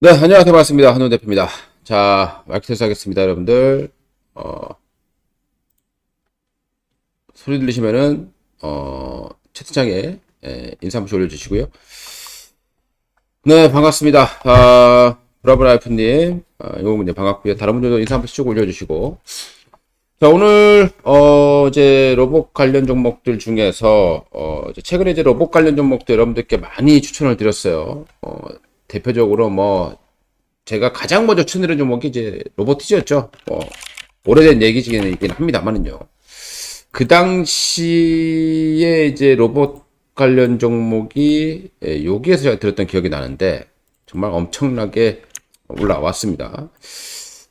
네, 안녕하세요. 반갑습니다. 한훈 대표입니다. 자, 마이크 테스트 하겠습니다, 여러분들. 어, 소리 들리시면은, 어, 채팅창에, 예, 인사 한 번씩 올려주시고요. 네, 반갑습니다. 아, 브라브라이프님, 아, 용호군님 반갑고요. 다른 분들도 인사 한 번씩 쭉 올려주시고. 자, 오늘, 어, 이제 로봇 관련 종목들 중에서, 어, 이제 최근에 이제 로봇 관련 종목들 여러분들께 많이 추천을 드렸어요. 어, 대표적으로 뭐, 제가 가장 먼저 추천드린 종목이 이제 로보티즈였죠. 뭐, 오래된 얘기이긴 합니다만은요. 그 당시에 이제 로봇 관련 종목이 예, 여기에서 제가 들었던 기억이 나는데 정말 엄청나게 올라왔습니다.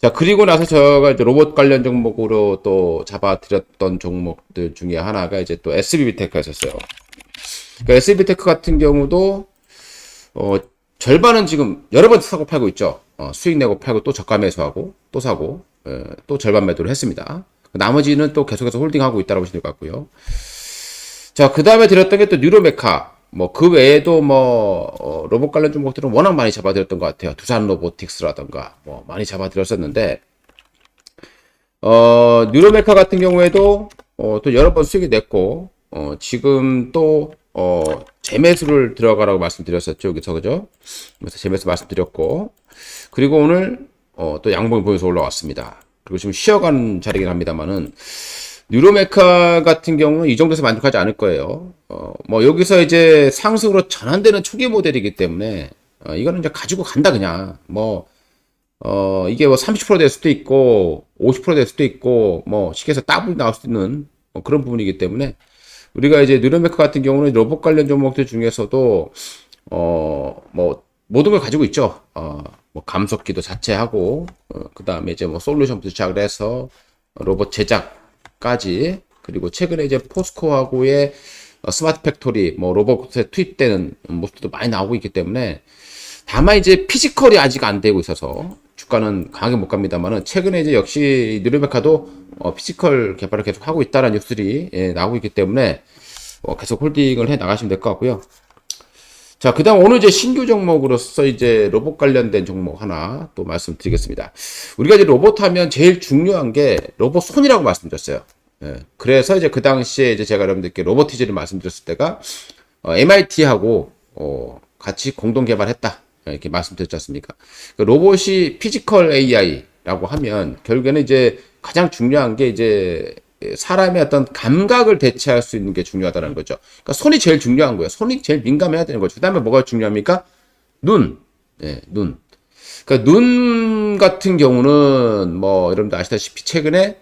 자, 그리고 나서 제가 이제 로봇 관련 종목으로 또 잡아드렸던 종목들 중에 하나가 이제 또 SBB테크였었어요. 그러니까 SB테크 같은 경우도 어, 절반은 지금 여러 번 사고 팔고 있죠. 어, 수익 내고 팔고 또 저가 매수하고 또 사고 예, 또 절반 매도를 했습니다. 나머지는 또 계속해서 홀딩하고 있다고 보시면 될 것 같고요. 자, 그 다음에 드렸던 게 또 뉴로메카. 뭐, 그 외에도 뭐, 어, 로봇 관련 종목들은 워낙 많이 잡아드렸던 것 같아요. 두산 로보틱스라던가, 뭐, 많이 잡아드렸었는데, 어, 뉴로메카 같은 경우에도, 어, 또 여러 번 수익이 냈고, 어, 지금 또, 어, 재매수를 들어가라고 말씀드렸었죠. 여기서, 그죠? 그래서 재매수 말씀드렸고, 그리고 오늘, 어, 또 양봉을 보여서 올라왔습니다. 그리고 지금 쉬어가는 자리긴 합니다만은, 뉴로메카 같은 경우는 이 정도에서 만족하지 않을 거예요. 어, 뭐, 여기서 이제 상승으로 전환되는 초기 모델이기 때문에, 어, 이거는 이제 가지고 간다, 그냥. 뭐, 어, 이게 뭐 30%될 수도 있고, 50%될 수도 있고, 뭐, 시계에서 따블이 나올 수도 있는 뭐 그런 부분이기 때문에, 우리가 이제 뉴로메카 같은 경우는 로봇 관련 종목들 중에서도, 어, 뭐, 모든 걸 가지고 있죠. 어, 뭐, 감속기도 자체하고, 어, 그 다음에 이제 뭐, 솔루션부터 시작을 해서, 로봇 제작까지, 그리고 최근에 이제 포스코하고의 어, 스마트 팩토리, 뭐, 로봇에 투입되는 모습도 많이 나오고 있기 때문에, 다만 이제 피지컬이 아직 안 되고 있어서 주가는 강하게 못 갑니다만은 최근에 이제 역시 뉴르메카도 어, 피지컬 개발을 계속 하고 있다라는 뉴스들이 예, 나오고 있기 때문에 어, 계속 홀딩을 해 나가시면 될 것 같고요. 자, 그 다음 오늘 이제 신규 종목으로서 이제 로봇 관련된 종목 하나 또 말씀드리겠습니다. 우리가 이제 로봇 하면 제일 중요한 게 로봇 손이라고 말씀드렸어요. 예, 그래서 이제 그 당시에 이제 제가 여러분들께 로보티즈를 말씀드렸을 때가 어, MIT하고 어, 같이 공동 개발했다. 이렇게 말씀드렸지 않습니까? 그 로봇이 피지컬 AI라고 하면 결국에는 이제 가장 중요한 게 이제 사람의 어떤 감각을 대체할 수 있는 게 중요하다는 거죠. 그러니까 손이 제일 중요한 거예요. 손이 제일 민감해야 되는 거죠. 그 다음에 뭐가 중요합니까? 눈. 예, 눈. 그러니까 눈 같은 경우는 뭐 여러분들 아시다시피 최근에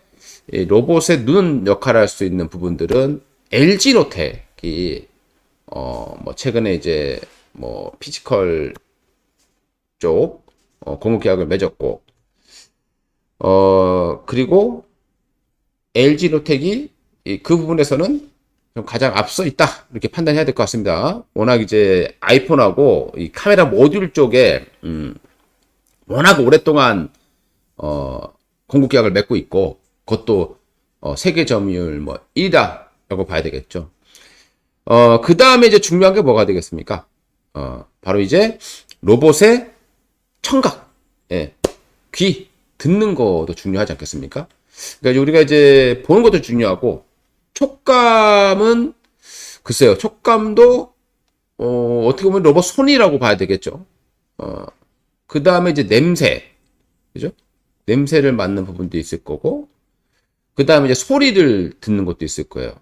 이 로봇의 눈 역할을 할 수 있는 부분들은 LG 노텍이 어 뭐 최근에 이제 뭐 피지컬 쪽 어, 공급 계약을 맺었고 어 그리고 LG 노텍이 이, 그 부분에서는 좀 가장 앞서 있다 이렇게 판단해야 될 것 같습니다. 워낙 이제 아이폰하고 이 카메라 모듈 쪽에 음, 워낙 오랫동안 어, 공급 계약을 맺고 있고 그것도 어, 세계 점유율 뭐 1위다라고 봐야 되겠죠. 어, 그 다음에 이제 중요한 게 뭐가 되겠습니까? 어, 바로 이제 로봇의 청각, 예, 귀, 듣는 것도 중요하지 않겠습니까? 그러니까 우리가 이제 보는 것도 중요하고, 촉감은, 글쎄요, 촉감도, 어, 어떻게 보면 로봇 손이라고 봐야 되겠죠. 어, 그 다음에 이제 냄새, 그죠? 냄새를 맡는 부분도 있을 거고, 그 다음에 이제 소리를 듣는 것도 있을 거예요.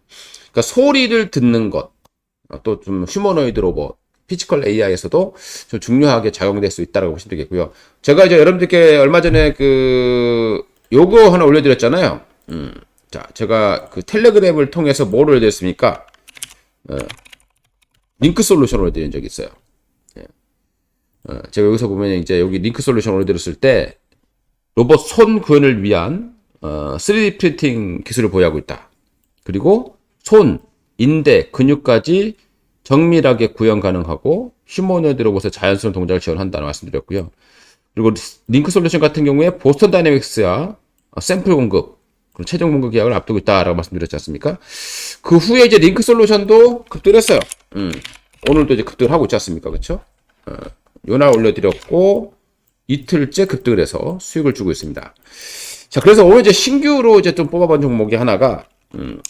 그러니까 소리를 듣는 것, 어, 또좀 휴머노이드 로봇, 피지컬 AI에서도 좀 중요하게 작용될 수 있다고 보시면 되겠고요. 제가 이제 여러분들께 얼마 전에 그 요거 하나 올려드렸잖아요. 음, 자, 제가 그 텔레그램을 통해서 뭘 올려드렸습니까? 어, 링크 솔루션 올려드린 적이 있어요. 예. 어, 제가 여기서 보면 이제 여기 링크 솔루션 올려드렸을 때 로봇 손 구현을 위한 어, 3D 프린팅 기술을 보유하고 있다. 그리고 손, 인대, 근육까지 정밀하게 구현 가능하고 휴머노이드 로봇의 자연스러운 동작을 지원한다는 말씀드렸고요. 그리고 링크 솔루션 같은 경우에 보스턴 다이내믹스와 샘플 공급, 그리고 최종 공급 계약을 앞두고 있다라고 말씀드렸지 않습니까? 그 후에 이제 링크 솔루션도 급등을 했어요. 음, 오늘도 이제 급등을 하고 있지 않습니까? 그쵸? 어, 요날 올려드렸고, 이틀째 급등을 해서 수익을 주고 있습니다. 자, 그래서 오늘 이제 신규로 이제 좀 뽑아본 종목이 하나가, 음,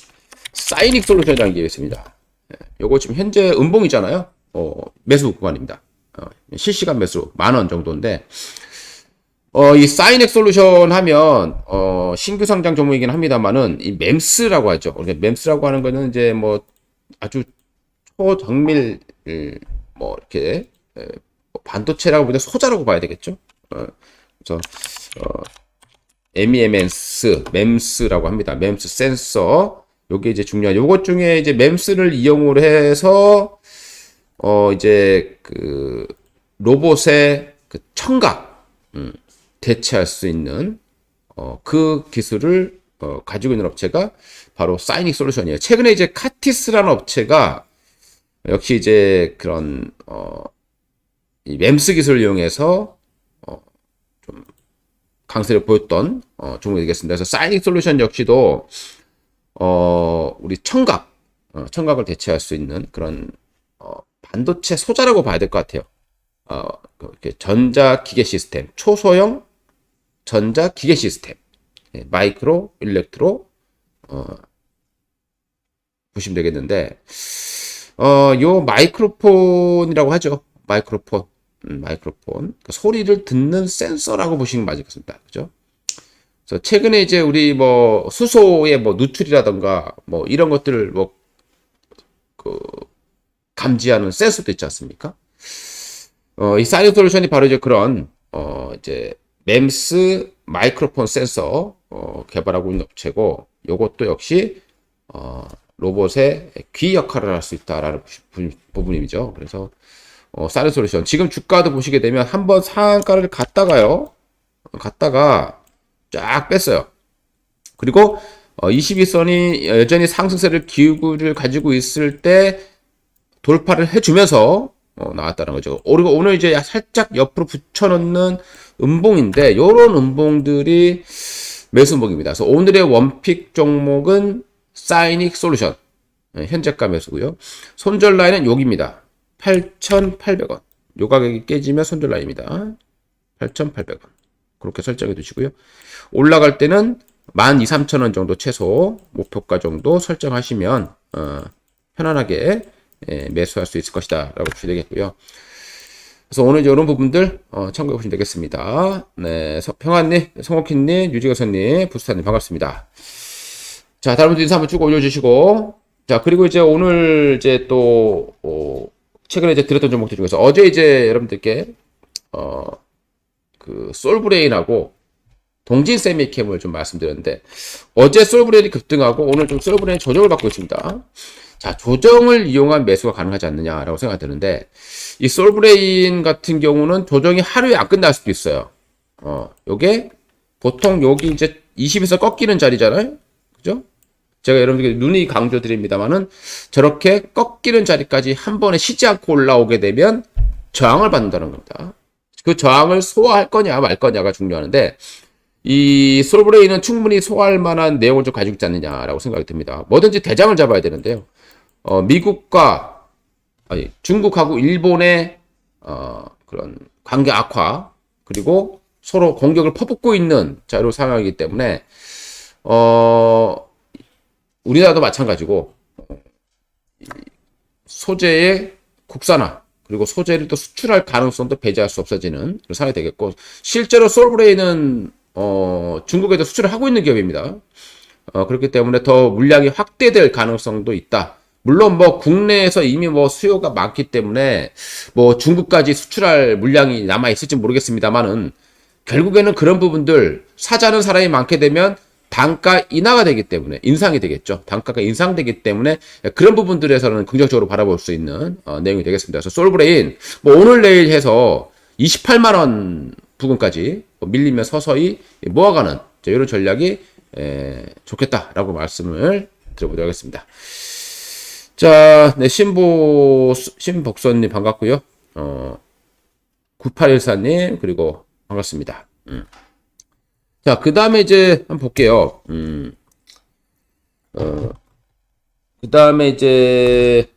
사이닉 솔루션이라는 게 있습니다. 예, 요거 지금 현재 음봉이잖아요. 어, 매수 구간입니다. 어, 실시간 매수 만 원 정도인데, 어, 이 사이넥 솔루션 하면, 어, 신규 상장 종목이긴 합니다만은, 이 맴스라고 하죠. 그러니까 맴스라고 하는 거는 이제 뭐, 아주 초정밀, 음, 뭐, 이렇게, 에, 뭐 반도체라고 보다 소자라고 봐야 되겠죠. 어, 그래서, 어, MEMS, MEMS라고 합니다. MEMS 센서. 요게 이제 중요한, 요것 중에 이제 MEMS를 이용을 해서, 어, 이제 그, 로봇의 그 청각, 음, 대체할 수 있는, 어, 그 기술을, 어, 가지고 있는 업체가 바로 사이닉 솔루션이에요. 최근에 이제 카티스라는 업체가 역시 이제 그런, 어, 이 램스 기술을 이용해서, 어, 좀 강세를 보였던, 어, 종목이 되겠습니다. 그래서 사이닉 솔루션 역시도, 어, 우리 청각, 어, 청각을 대체할 수 있는 그런, 어, 반도체 소자라고 봐야 될 것 같아요. 어, 이렇게 전자 기계 시스템, 초소형 전자 기계 시스템, 예, 마이크로, 일렉트로, 어, 보시면 되겠는데, 어, 요 마이크로폰이라고 하죠. 마이크로폰, 음, 마이크로폰. 그러니까 소리를 듣는 센서라고 보시면 맞겠습니다. 그죠? 그래서 최근에 이제 우리 뭐 수소의 뭐 누출이라던가 뭐 이런 것들을 뭐 그 감지하는 센서도 있지 않습니까? 어, 이 사이언 솔루션이 바로 이제 그런 어, 이제 램스 마이크로폰 센서 어, 개발하고 있는 업체고 요것도 역시 어, 로봇의 귀 역할을 할 수 있다라는 부- 부분이죠. 그래서 어, 사이언 솔루션 지금 주가도 보시게 되면 한번 상한가를 갔다가요. 갔다가 쫙 뺐어요. 그리고 어, 22선이 여전히 상승세를 기울을 가지고 있을 때 돌파를 해주면서 어, 나왔다는 거죠. 그리고 오늘 이제 살짝 옆으로 붙여놓는 음봉인데 요런 음봉들이 매수 음봉입니다. 그래서 오늘의 원픽 종목은 사이닉 솔루션 예, 현재가 매수고요. 손절 라인은 여기입니다. 8,800원. 요 가격이 깨지면 손절 라인입니다. 8,800원. 그렇게 설정해 두시고요. 올라갈 때는 12,000, 3,000원 정도 최소 목표가 정도 설정하시면 어, 편안하게 예, 매수할 수 있을 것이다 라고 보시면 되겠고요. 그래서 오늘 이런 부분들 어, 참고해 보시면 되겠습니다. 네, 서- 평안님, 성옥희님, 유지거선님, 부스타님 반갑습니다. 자, 다른 분들 인사 한번 쭉 올려주시고 자 그리고 이제 오늘 이제 또 어, 최근에 이제 들었던 종목들 중에서 어제 이제 여러분들께 어, 그 솔브레인하고 동진 세미캠을 좀 말씀드렸는데 어제 솔브레인이 급등하고 오늘 좀 솔브레인 조정을 받고 있습니다. 자 조정을 이용한 매수가 가능하지 않느냐라고 생각이 드는데 이 솔브레인 같은 경우는 조정이 하루에 안 끝날 수도 있어요. 어 요게 보통 여기 이제 20에서 꺾이는 자리잖아요. 그죠? 제가 여러분들께 눈이 강조드립니다만은 저렇게 꺾이는 자리까지 한 번에 쉬지 않고 올라오게 되면 저항을 받는다는 겁니다. 그 저항을 소화할 거냐 말 거냐가 중요한데 이 솔브레인은 충분히 소화할 만한 내용을 좀 가지고 있지 않느냐라고 생각이 듭니다. 뭐든지 대장을 잡아야 되는데요. 어, 미국과 아니, 중국하고 일본의 어, 그런 관계 악화 그리고 서로 공격을 퍼붓고 있는 자료 상황이기 때문에 어, 우리나라도 마찬가지고 어, 이 소재의 국산화 그리고 소재를 또 수출할 가능성도 배제할 수 없어지는 그런 상황이 되겠고 실제로 솔브레인은 어, 중국에도 수출을 하고 있는 기업입니다. 어, 그렇기 때문에 더 물량이 확대될 가능성도 있다. 물론 뭐 국내에서 이미 뭐 수요가 많기 때문에 뭐 중국까지 수출할 물량이 남아 있을지 모르겠습니다만은 결국에는 그런 부분들 사자는 사람이 많게 되면 단가 인하가 되기 때문에 인상이 되겠죠. 단가가 인상되기 때문에 그런 부분들에서는 긍정적으로 바라볼 수 있는 어, 내용이 되겠습니다. 그래서 솔브레인 뭐 오늘 내일 해서 28만 원 부근까지 뭐 밀리면 서서히 모아가는 자, 이런 전략이 에, 좋겠다라고 말씀을 드려보도록 하겠습니다. 자, 네, 신보, 신복선님 반갑고요. 어, 9814님, 그리고 반갑습니다. 음. 자, 그 다음에 이제 한번 볼게요. 음, 어, 그 다음에 이제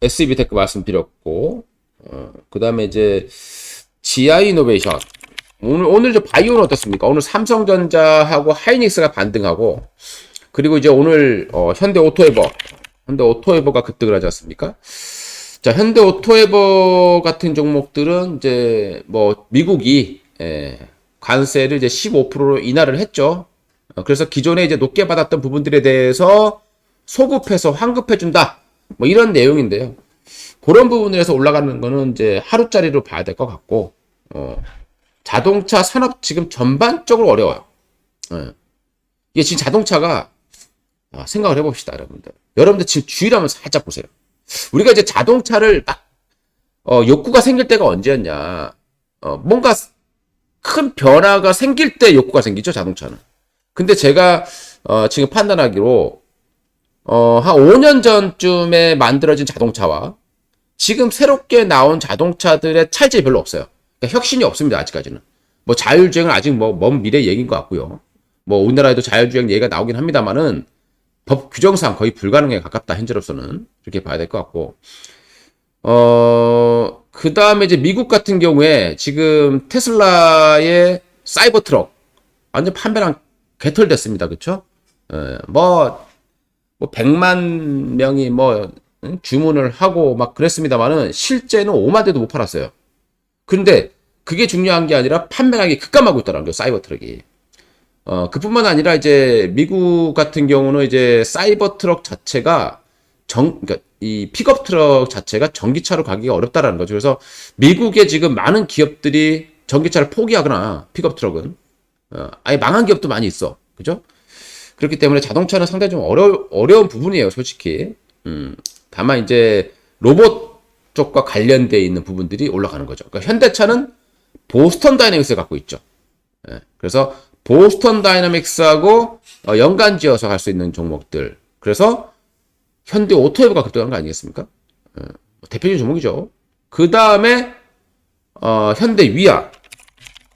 SB 테크 말씀드렸고, 어, 그 다음에 이제 지아 이노베이션. 오늘, 오늘 저 바이오는 어떻습니까? 오늘 삼성전자하고 하이닉스가 반등하고, 그리고 이제 오늘, 어, 현대 오토에버. 현대 오토에버가 급등을 하지 않습니까? 자, 현대 오토에버 같은 종목들은 이제 뭐 미국이 예, 관세를 이제 15%로 인하를 했죠. 어, 그래서 기존에 이제 높게 받았던 부분들에 대해서 소급해서 환급해 준다. 뭐 이런 내용인데요. 그런 부분에서 올라가는 거는 이제 하루짜리로 봐야 될 것 같고, 어, 자동차 산업 지금 전반적으로 어려워요. 예. 이게 지금 자동차가 아, 생각을 해봅시다, 여러분들. 여러분들 지금 주의를 한번 살짝 보세요. 우리가 이제 자동차를 막, 어, 욕구가 생길 때가 언제였냐. 어, 뭔가 큰 변화가 생길 때 욕구가 생기죠, 자동차는. 근데 제가, 어, 지금 판단하기로, 어, 한 5년 전쯤에 만들어진 자동차와 지금 새롭게 나온 자동차들의 차이점이 별로 없어요. 그러니까 혁신이 없습니다, 아직까지는. 뭐 자율주행은 아직 뭐 먼 미래 얘기인 것 같고요. 뭐 우리나라에도 자율주행 얘기가 나오긴 합니다만은 법 규정상 거의 불가능에 가깝다 현재로서는 이렇게 봐야 될 것 같고 어, 그 다음에 이제 미국 같은 경우에 지금 테슬라의 사이버 트럭 완전 판매량 개털됐습니다. 그쵸? 예, 뭐, 뭐, 100만 명이 뭐, 응? 주문을 하고 막 그랬습니다만은 실제는 5만 대도 못 팔았어요. 근데 그게 중요한 게 아니라 판매량이 급감하고 있더라고요. 사이버 트럭이. 어, 그뿐만 아니라 이제 미국 같은 경우는 이제 사이버 트럭 자체가 정, 그러니까 이 픽업 트럭 자체가 전기차로 가기가 어렵다라는 거죠. 그래서 미국에 지금 많은 기업들이 전기차를 포기하거나 픽업 트럭은 어, 아예 망한 기업도 많이 있어. 그죠? 그렇기 때문에 자동차는 상당히 좀 어려, 어려운 부분이에요, 솔직히. 음, 다만 이제 로봇 쪽과 관련되어 있는 부분들이 올라가는 거죠. 그러니까 현대차는 보스턴 다이내믹스를 갖고 있죠. 예, 그래서 보스턴 다이나믹스하고 어, 연관 지어서 할수 있는 종목들. 그래서 현대 오토웨브가 급등한 거 아니겠습니까? 어, 대표적인 종목이죠. 그 다음에 어, 현대 위아,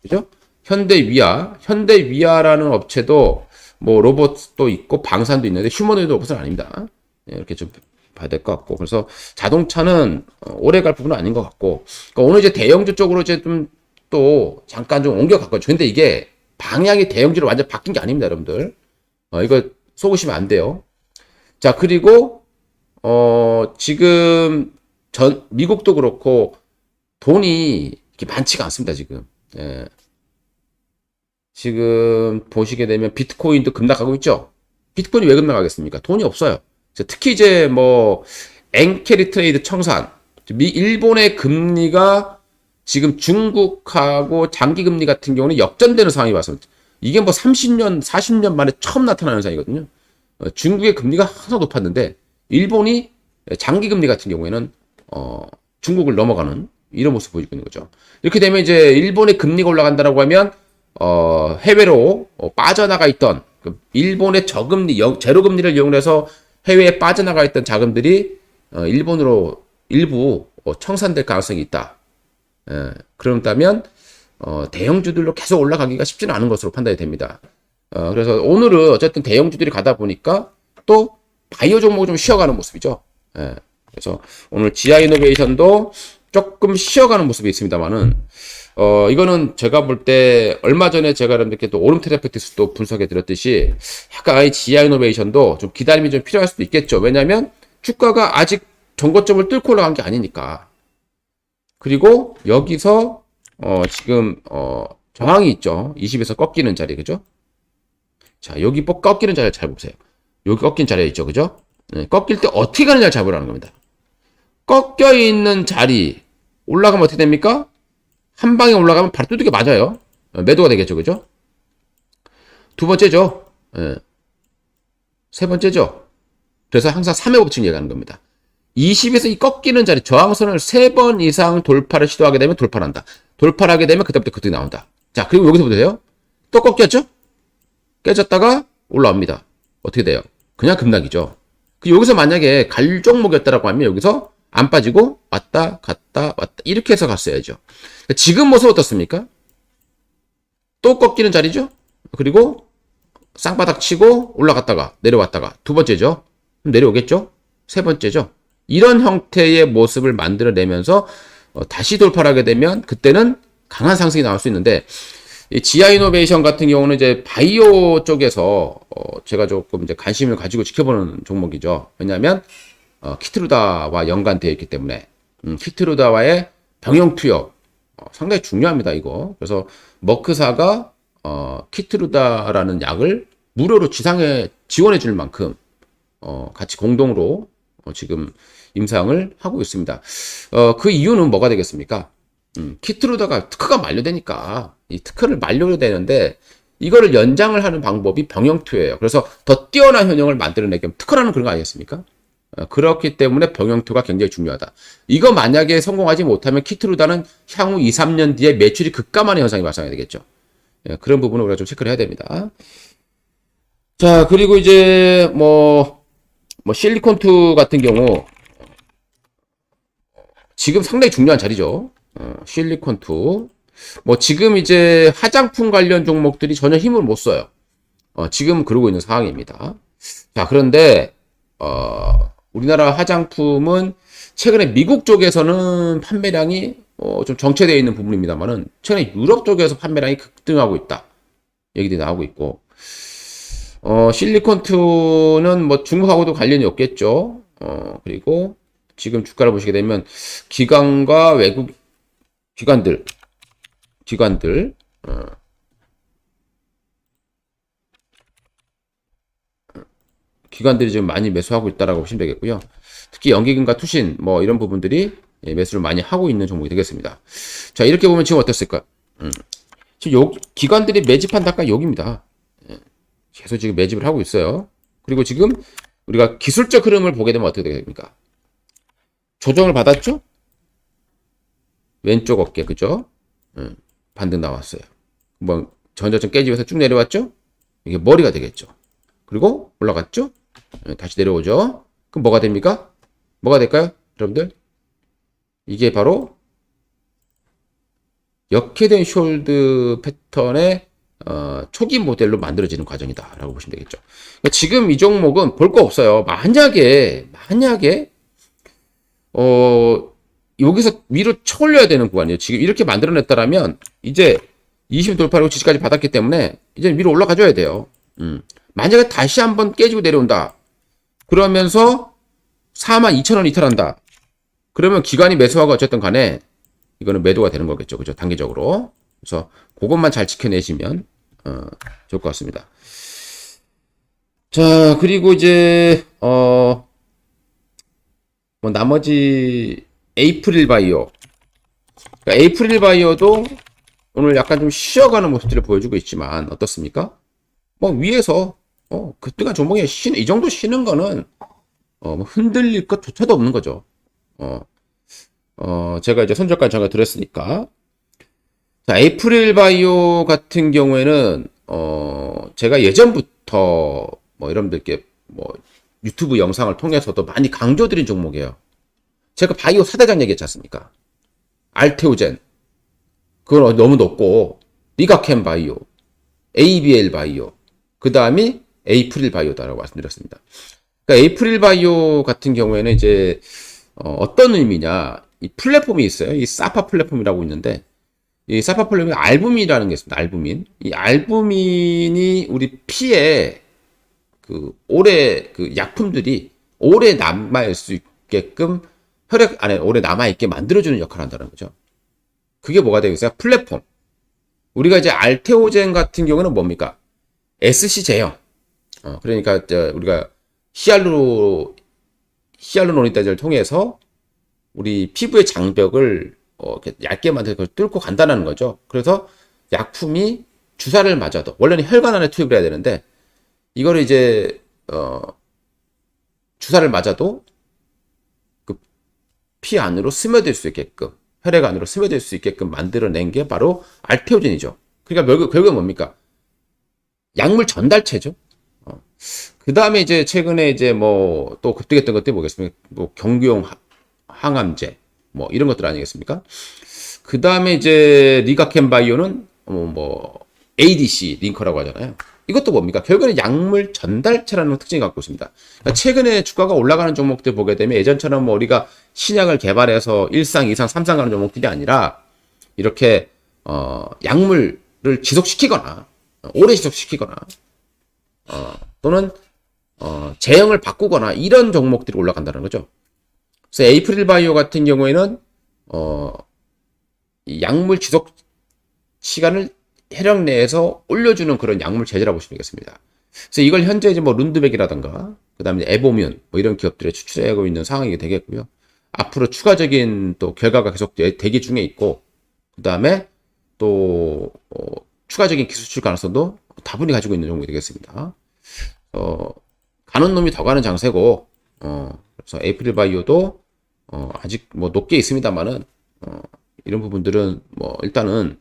그죠? 현대 위아, 현대 위아라는 업체도 뭐 로봇도 있고 방산도 있는데 휴머노이드 로봇은 아닙니다. 네, 이렇게 좀 봐야 될 것 같고 그래서 자동차는 어, 오래 갈 부분은 아닌 것 같고 그러니까 오늘 이제 대형주 쪽으로 이제 좀 또 잠깐 좀 옮겨 갔거든요. 근데 이게 방향이 대형주로 완전 바뀐 게 아닙니다, 여러분들. 어, 이거 속으시면 안 돼요. 자, 그리고, 어, 지금, 전, 미국도 그렇고, 돈이 이렇게 많지가 않습니다, 지금. 예. 지금 보시게 되면 비트코인도 급락하고 있죠? 비트코인이 왜 급락하겠습니까? 돈이 없어요. 특히 이제 뭐, 엔캐리 트레이드 청산, 미, 일본의 금리가 지금 중국하고 장기 금리 같은 경우는 역전되는 상황이 와서 이게 뭐 30년, 40년 만에 처음 나타나는 현상이거든요. 어, 중국의 금리가 항상 높았는데 일본이 장기 금리 같은 경우에는 어, 중국을 넘어가는 이런 모습 보이고 있는 거죠. 이렇게 되면 이제 일본의 금리가 올라간다라고 하면 어, 해외로 어, 빠져나가 있던 그 일본의 저금리, 제로 금리를 이용해서 해외에 빠져나가 있던 자금들이 어, 일본으로 일부 어, 청산될 가능성이 있다. 예, 그렇다면 어, 대형주들로 계속 올라가기가 쉽지는 않은 것으로 판단이 됩니다. 어, 그래서 오늘은 어쨌든 대형주들이 가다 보니까 또 바이오 종목이 좀 쉬어가는 모습이죠. 예, 그래서 오늘 지아 이노베이션도 조금 쉬어가는 모습이 있습니다만은 어, 이거는 제가 볼 때 얼마 전에 제가 여러분들께 또 오름 테라페티스도 분석해 드렸듯이 약간 이 지아 이노베이션도 좀 기다림이 좀 필요할 수도 있겠죠. 왜냐하면 주가가 아직 전고점을 뚫고 올라간 게 아니니까. 그리고 여기서 어 지금 어 저항이 있죠. 20에서 꺾이는 자리 그죠? 자 여기 꼭 꺾이는 자리 잘 보세요. 여기 꺾인 자리에 있죠. 그죠? 네, 꺾일 때 어떻게 잘 잡으라는 겁니다. 꺾여 있는 자리 올라가면 어떻게 됩니까? 한 방에 올라가면 바로 두둑이 맞아요. 어, 매도가 되겠죠. 그죠? 두 번째죠. 네. 세 번째죠. 그래서 항상 3회 법칙 얘기하는 겁니다. 20에서 이 꺾이는 자리 저항선을 3번 이상 돌파를 시도하게 되면 돌파한다. 돌파를 하게 되면 그때부터 그때 나온다. 자, 그리고 여기서 보세요. 또 꺾였죠? 깨졌다가 올라옵니다. 어떻게 돼요? 그냥 급락이죠. 그 여기서 만약에 갈 종목이었다라고 하면 여기서 안 빠지고 왔다 갔다 왔다 이렇게 해서 갔어야죠. 지금 모습 어떻습니까? 또 꺾이는 자리죠? 그리고 쌍바닥 치고 올라갔다가 내려왔다가 두 번째죠. 내려오겠죠? 세 번째죠. 이런 형태의 모습을 만들어내면서 어, 다시 돌파를 하게 되면 그때는 강한 상승이 나올 수 있는데 이 지아 이노베이션 같은 경우는 이제 바이오 쪽에서 어, 제가 조금 이제 관심을 가지고 지켜보는 종목이죠. 왜냐하면 어, 키트루다와 연관되어 있기 때문에 음, 키트루다와의 병용 투여 어, 상당히 중요합니다. 이거 그래서 머크사가 어, 키트루다라는 약을 무료로 지상에 지원해 줄 만큼 어, 같이 공동으로 어, 지금 임상을 하고 있습니다. 어, 그 이유는 뭐가 되겠습니까? 음, 키트루다가 특허가 만료되니까 이 특허를 만료해야 되는데 이거를 연장을 하는 방법이 병영투예요. 그래서 더 뛰어난 현형을 만들어내기 위한 특허라는 그런 거 아니겠습니까? 어, 그렇기 때문에 병영투가 굉장히 중요하다. 이거 만약에 성공하지 못하면 키트루다는 향후 2, 3년 뒤에 매출이 급감하는 현상이 발생하게 되겠죠. 예, 그런 부분을 우리가 좀 체크를 해야 됩니다. 자, 그리고 이제 뭐, 뭐 실리콘투 같은 경우 지금 상당히 중요한 자리죠. 어, 실리콘투. 뭐 지금 이제 화장품 관련 종목들이 전혀 힘을 못 써요. 어, 지금 그러고 있는 상황입니다. 자, 그런데 어, 우리나라 화장품은 최근에 미국 쪽에서는 판매량이 어, 좀 정체되어 있는 부분입니다만은 최근에 유럽 쪽에서 판매량이 급등하고 있다. 얘기들이 나오고 있고 어, 실리콘투는 뭐 중국하고도 관련이 없겠죠. 어, 그리고 지금 주가를 보시게 되면 기관과 외국 기관들 기관들 어, 기관들이 지금 많이 매수하고 있다라고 보시면 되겠고요. 특히 연기금과 투신 뭐 이런 부분들이 예, 매수를 많이 하고 있는 종목이 되겠습니다. 자 이렇게 보면 지금 어땠을까요? 음. 지금 요 기관들이 매집한 단가 여기입니다. 예. 계속 지금 매집을 하고 있어요. 그리고 지금 우리가 기술적 흐름을 보게 되면 어떻게 됩니까? 조정을 받았죠? 왼쪽 어깨 그죠? 음, 반등 나왔어요. 뭐 전저점 깨지면서 쭉 내려왔죠? 이게 머리가 되겠죠. 그리고 올라갔죠? 예, 다시 내려오죠. 그럼 뭐가 됩니까? 뭐가 될까요? 여러분들? 이게 바로 역회된 숄드 패턴의 어, 초기 모델로 만들어지는 과정이다라고 보시면 되겠죠. 그러니까 지금 이 종목은 볼 거 없어요. 만약에 만약에 어 여기서 위로 쳐올려야 되는 구간이에요. 지금 이렇게 만들어냈다라면 이제 20 돌파하고 지지까지 받았기 때문에 이제 위로 올라가줘야 돼요. 음. 만약에 다시 한번 깨지고 내려온다. 그러면서 42,000원 이탈한다. 그러면 기관이 매수하고 어쨌든 간에 이거는 매도가 되는 거겠죠. 그죠? 단기적으로. 그래서 그것만 잘 지켜내시면 어, 좋을 것 같습니다. 자, 그리고 이제 어, 뭐 나머지 에이프릴 바이오. 그러니까 에이프릴 바이오도 오늘 약간 좀 쉬어가는 모습들을 보여주고 있지만 어떻습니까? 뭐 위에서 어, 그때가 종목이 쉬는 이 정도 쉬는 거는 어, 뭐 흔들릴 것조차도 없는 거죠. 어, 어, 제가 이제 손절까지 잠깐 드렸으니까. 자, 에이프릴 바이오 같은 경우에는, 어, 제가 예전부터, 뭐, 여러분들께, 뭐, 유튜브 영상을 통해서도 많이 강조드린 종목이에요. 제가 바이오 4대장 얘기했지 않습니까? 알테오젠. 그건 너무 높고, 리가캠 바이오, ABL 바이오, 그 다음이 에이프릴 바이오다라고 말씀드렸습니다. 그러니까 에이프릴 바이오 같은 경우에는 이제, 어, 떤 의미냐. 이 플랫폼이 있어요. 이 사파 플랫폼이라고 있는데, 이 사파 플랫폼이 알부민이라는 게 있습니다. 알부민. 이 알부민이 우리 피에 그 오래 그 약품들이 오래 남아있을 수 있게끔 혈액 안에 오래 남아있게 만들어주는 역할을 한다는 거죠. 그게 뭐가 되겠어요? 플랫폼. 우리가 이제 알테오젠 같은 경우는 뭡니까? SC 제형. 어, 그러니까 우리가 히알루 히알루로니다제를 통해서 우리 피부의 장벽을 어, 이렇게 얇게 만들어 그걸 뚫고 간다는 거죠. 그래서 약품이 주사를 맞아도 원래는 혈관 안에 투입을 해야 되는데 이거를 이제 어, 주사를 맞아도 그 피 안으로 스며들 수 있게끔 혈액 안으로 스며들 수 있게끔 만들어낸 게 바로 알테오젠이죠. 그러니까 결국, 결국은 뭡니까? 약물 전달체죠. 어. 그 다음에 이제 최근에 이제 뭐 또 급등했던 것들이 뭐겠습니까? 뭐 경구용 항암제 뭐 이런 것들 아니겠습니까? 그 다음에 이제 리가캠 바이오는 뭐, 뭐 ADC 링커라고 하잖아요. 이것도 뭡니까? 결국에는 약물 전달체라는 특징을 갖고 있습니다. 그러니까 최근에 주가가 올라가는 종목들 보게 되면 예전처럼 뭐 우리가 신약을 개발해서 1상, 2상, 3상 가는 종목들이 아니라 이렇게 어, 약물을 지속시키거나 어, 오래 지속시키거나 어, 또는 어, 제형을 바꾸거나 이런 종목들이 올라간다는 거죠. 그래서 에이프릴 바이오 같은 경우에는 어, 이 약물 지속 시간을 혈액 내에서 올려주는 그런 약물 제조라고 보시면 되겠습니다. 그래서 이걸 현재 이제 뭐 룬드백이라든가 그다음에 에보뮴 뭐 이런 기업들에 추출하고 있는 상황이 되겠고요. 앞으로 추가적인 또 결과가 계속 대- 대기 중에 있고 그다음에 또 어, 추가적인 기술 출 가능성도 다분히 가지고 있는 종목이 되겠습니다. 어, 가는 놈이 더 가는 장세고 어, 그래서 에이프릴 바이오도 어, 아직 뭐 높게 있습니다만은 어, 이런 부분들은 뭐 일단은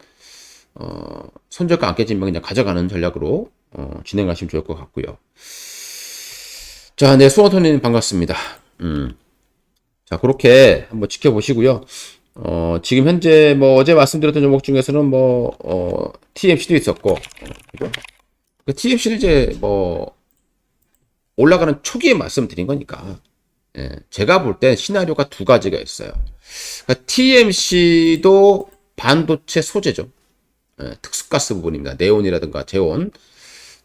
어, 손절가 안 깨지면 그냥 가져가는 전략으로 어, 진행하시면 좋을 것 같고요. 자, 네, 수원토님 반갑습니다. 음. 자, 그렇게 한번 지켜보시고요. 어, 지금 현재 뭐 어제 말씀드렸던 종목 중에서는 뭐, 어, TMC도 있었고, 그죠? 그 TMC는 이제 뭐, 올라가는 초기에 말씀드린 거니까, 예, 제가 볼 때 시나리오가 두 가지가 있어요. 그러니까 TMC도 반도체 소재죠. 예, 특수가스 부분입니다. 네온이라든가 제온.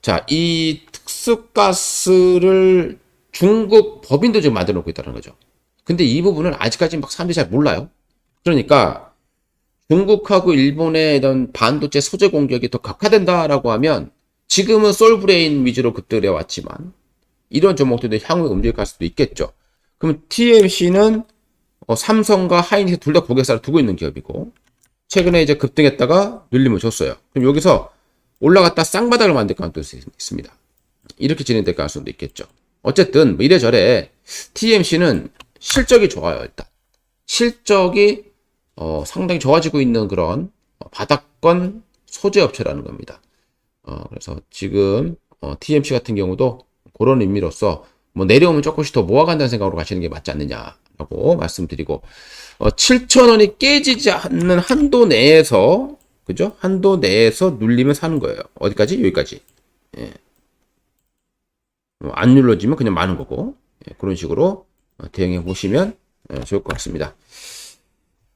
자, 이 특수가스를 중국 법인도 지금 만들어 놓고 있다는 거죠. 근데 이 부분은 아직까지 막 사람들이 잘 몰라요. 그러니까 중국하고 일본의 이런 반도체 소재 공격이 더 각화된다라고 하면 지금은 솔브레인 위주로 급등해 왔지만 이런 종목들도 향후에 움직일 수도 있겠죠. 그럼 TMC는 어, 삼성과 하이닉스 둘 다 고객사를 두고 있는 기업이고 최근에 이제 급등했다가 눌림을 줬어요. 그럼 여기서 올라갔다 쌍바닥을 만들 가능성도 있습니다. 이렇게 진행될 가능성도 있겠죠. 어쨌든 뭐 이래저래 TMC는 실적이 좋아요. 일단 실적이 어, 상당히 좋아지고 있는 그런 어, 바닥권 소재 업체라는 겁니다. 어, 그래서 지금 어, TMC 같은 경우도 그런 의미로서 뭐 내려오면 조금씩 더 모아간다는 생각으로 가시는 게 맞지 않느냐 라고 말씀드리고 어, 7,000원이 깨지지 않는 한도 내에서 그죠? 한도 내에서 눌리면 사는 거예요. 어디까지? 여기까지. 예. 어, 안 눌러지면 그냥 마는 거고 예, 그런 식으로 어, 대응해 보시면 예, 좋을 것 같습니다.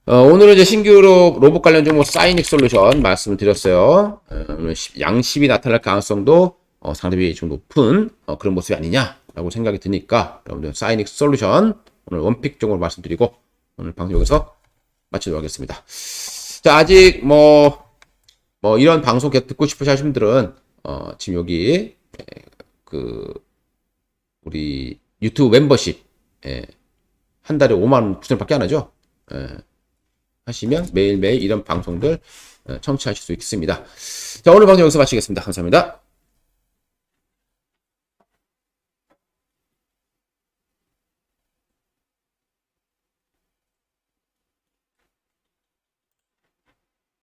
어, 오늘은 이제 신규로 로봇 관련 종목 사이닉 솔루션 말씀을 드렸어요. 어, 오늘 시- 양십이 나타날 가능성도 어, 상당히 좀 높은 어, 그런 모습이 아니냐라고 생각이 드니까 여러분들 사이닉 솔루션 오늘 원픽 종목을 말씀드리고 오늘 방송 여기서 마치도록 하겠습니다. 자 아직 뭐뭐 이런 방송 계속 듣고 싶으신 분들은 어, 지금 여기 에, 그 우리 유튜브 멤버십 예, 한 달에 5만 원 수준밖에 안 하죠. 예, 하시면 매일매일 이런 방송들 어, 청취하실 수 있습니다. 자 오늘 방송 여기서 마치겠습니다. 감사합니다.